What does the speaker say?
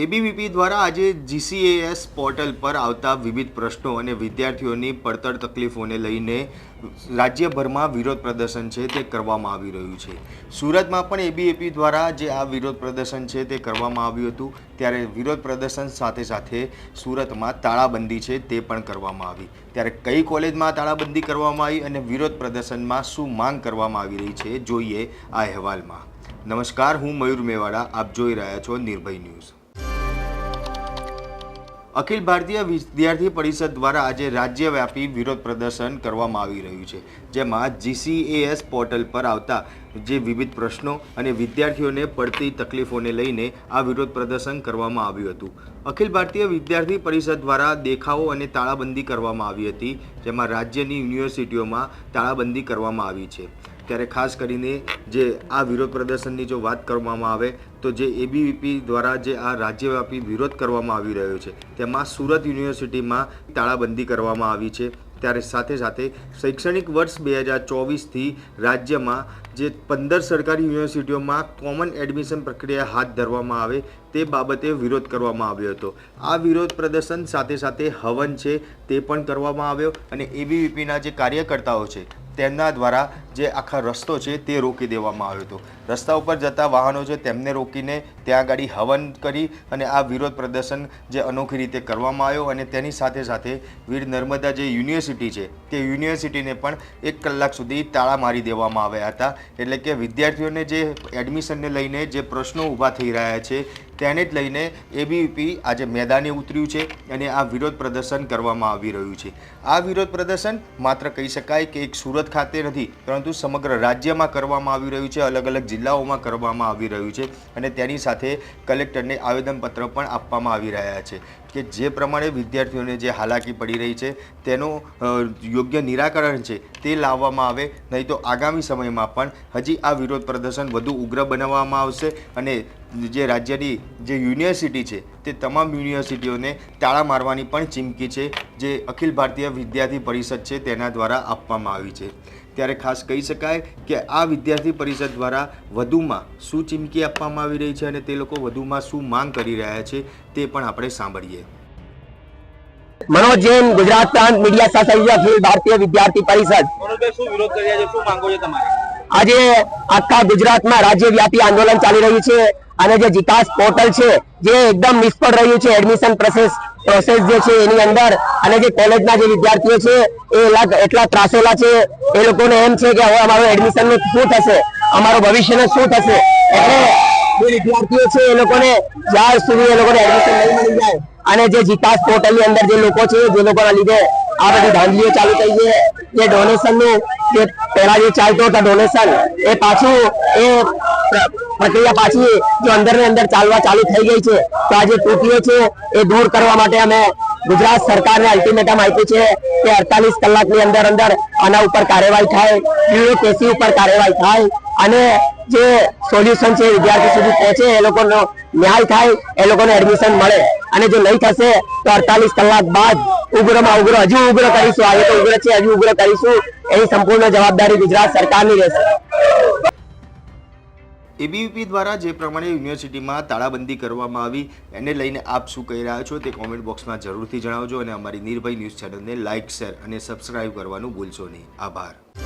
ABVP દ્વારા આજે GCAS portal પર આવતા વિવિધ પ્રશ્નો અને વિદ્યાર્થીઓની પડતર તકલીફોને લઈને રાજ્યભરમાં વિરોધ પ્રદર્શન છે તે કરવામાં આવી રહ્યું છે. સુરતમાં પણ એબીએપી દ્વારા જે આ વિરોધ પ્રદર્શન છે તે કરવામાં આવ્યું હતું. ત્યારે વિરોધ પ્રદર્શન સાથે સાથે સુરતમાં તાળાબંધી છે તે પણ કરવામાં આવી. ત્યારે કઈ કોલેજમાં તાળાબંધી કરવામાં આવી અને વિરોધ પ્રદર્શનમાં શું માંગ કરવામાં આવી રહી છે, જોઈએ આ અહેવાલમાં. નમસ્કાર, હું મયુર મેવાડા, આપ જોઈ રહ્યા છો નિર્ભય ન્યૂઝ. અખિલ ભારતીય વિદ્યાર્થી પરિષદ દ્વારા આજે રાજ્યવ્યાપી વિરોધ પ્રદર્શન કરવામાં આવી રહ્યું છે, જેમાં જીસીએએસ પોર્ટલ પર આવતા જે વિવિધ પ્રશ્નો અને વિદ્યાર્થીઓને પડતી તકલીફોને લઈને આ વિરોધ પ્રદર્શન કરવામાં આવ્યું હતું. અખિલ ભારતીય વિદ્યાર્થી પરિષદ દ્વારા દેખાવો અને તાળાબંધી કરવામાં આવી હતી, જેમાં રાજ્યની યુનિવર્સિટીઓમાં તાળાબંધી કરવામાં આવી છે. ત્યારે ખાસ કરીને જે આ વિરોધ પ્રદર્શનની જો વાત કરવામાં આવે, તો જે એબીવીપી દ્વારા જે આ રાજ્યવ્યાપી વિરોધ કરવામાં આવી રહ્યો છે, તેમાં સુરત યુનિવર્સિટીમાં તાળાબંધી કરવામાં આવી છે. ત્યારે સાથે સાથે શૈક્ષણિક વર્ષ બે હજાર ચોવીસથી રાજ્યમાં જે પંદર સરકારી યુનિવર્સિટીઓમાં કોમન એડમિશન પ્રક્રિયા હાથ ધરવામાં આવે, તે બાબતે વિરોધ કરવામાં આવ્યો હતો. આ વિરોધ પ્રદર્શન સાથે સાથે હવન છે, તે પણ કરવામાં આવ્યો અને એબીવીપીના જે કાર્યકર્તાઓ છે તેમના દ્વારા જે આખા રસ્તો છે તે રોકી દેવામાં આવ્યો હતો. રસ્તા ઉપર જતા વાહનો છે તેમને રોકીને ત્યાં આગળ હવન કરી અને આ વિરોધ પ્રદર્શન જે અનોખી રીતે કરવામાં આવ્યો અને તેની સાથે સાથે વીર નર્મદા જે યુનિવર્સિટી છે તે યુનિવર્સિટીને પણ એક કલાક સુધી તાળા મારી દેવામાં આવ્યા હતા. એટલે કે વિદ્યાર્થીઓને જે એડમિશનને લઈને જે પ્રશ્નો ઊભા થઈ રહ્યા છે તેને જ લઈને એબીવીપી આજે મેદાને ઉતર્યું છે અને આ વિરોધ પ્રદર્શન કરવામાં આવી રહ્યું છે. આ વિરોધ પ્રદર્શન માત્ર કહી શકાય કે એક સુરત ખાતે નથી, પરંતુ સમગ્ર રાજ્યમાં કરવામાં આવી રહ્યું છે અલગ અલગ જિલ્લાઓમાં કરવામાં આવી રહ્યું છે અને તેની સાથે કલેક્ટરને આવેદનપત્ર પણ આપવામાં આવી રહ્યા છે. કે જે પ્રમાણે વિદ્યાર્થીઓને જે હાલાકી પડી રહી છે, તેનું યોગ્ય નિરાકરણ છે તે લાવવામાં આવે. નહીં તો આગામી સમયમાં પણ હજી આ વિરોધ પ્રદર્શન વધુ ઉગ્ર બનાવવામાં આવશે અને જે રાજ્યની જે યુનિવર્સિટી છે તે તમામ યુનિવર્સિટીઓને તાળા મારવાની પણ ચીમકી છે, જે અખિલ ભારતીય વિદ્યાર્થી પરિષદ છે તેના દ્વારા આપવામાં આવી છે. ત્યારે ખાસ કહી શકાય કે આ વિદ્યાર્થી પરિષદ દ્વારા વધુમાં શું ચીમકી આપવામાં આવી રહી છે અને તે લોકો વધુમાં શું માંગ કરી રહ્યા છે તે પણ આપણે સાંભળીએ. મનોજ જૈન ગુજરાત પ્રાંત મીડિયા સાથે અખિલ ભારતીય વિદ્યાર્થી પરિષદ. શું વિરોધ કર્યા છે? શું માંગો છો તમારે? આજે આખા ગુજરાતમાં રાજ્યવ્યાપી આંદોલન ચાલી રહ્યું છે અને જે વિકાસ પોર્ટલ છે જે એકદમ નિષ્ફળ રહ્યું છે એડમિશન પ્રોસેસ પ્રોસેસ જે છે એની અંદર અને જે કોલેજના જે વિદ્યાર્થીઓ છે, એ એટલા ત્રાસેલા છે. એ લોકોને એમ છે કે હવે અમારું એડમિશનનું શું થશે? અમારું ભવિષ્યનું શું થશે? એટલે જે વિદ્યાર્થીઓ છે, એ લોકોને જ્યાં સુધી એ લોકોને એડમિશન નહીં મળી જાય અને જે જીતાસ પોર્ટલની અંદર જે લોકો છે, જે લોકોના લીધે આ બધી ધાંધલીઓ ચાલુ થઈ છે, જે ડોનેશનનું જે પહેલા જે ચાલતો હતા ડોનેશન એ પાછું એ પ્રક્રિયા પાછી જો અંદર ને અંદર ચાલવા ચાલુ થઈ ગઈ છે, તો આ જે ત્રુટીઓ છે એ દૂર કરવા માટે અમે ગુજરાત સરકારને અલ્ટિમેટમ આપ્યું છે કે અડતાલીસ કલાકની અંદર અંદર આના ઉપર કાર્યવાહી થાય કેસી ઉપર કાર્યવાહી થાય, અને જે સોલ્યુશન છે વિદ્યાર્થી સુધી પહોંચે, એ લોકોનો ન્યાય થાય, એ લોકોને એડમિશન મળે. અને જો નહીં થશે, તો અડતાલીસ કલાક બાદ ઉગ્રમાં ઉગ્ર, હજુ ઉગ્ર કરીશું, આજે તો ઉગ્ર છે, હજુ ઉગ્ર કરીશું, એની સંપૂર્ણ જવાબદારી ગુજરાત સરકારની રહેશે. એબીવીપી દ્વારા જે પ્રમાણે યુનિવર્સિટીમાં તાળાબંધી કરવામાં આવી, એને લઈને આપ શું કહી રહ્યા છો તે કોમેન્ટ બોક્સમાં જરૂરથી જણાવજો અને અમારી નિર્ભય ન્યૂઝ ચેનલને લાઇક શેર અને સબસ્ક્રાઇબ કરવાનું ભૂલશો નહીં. આભાર.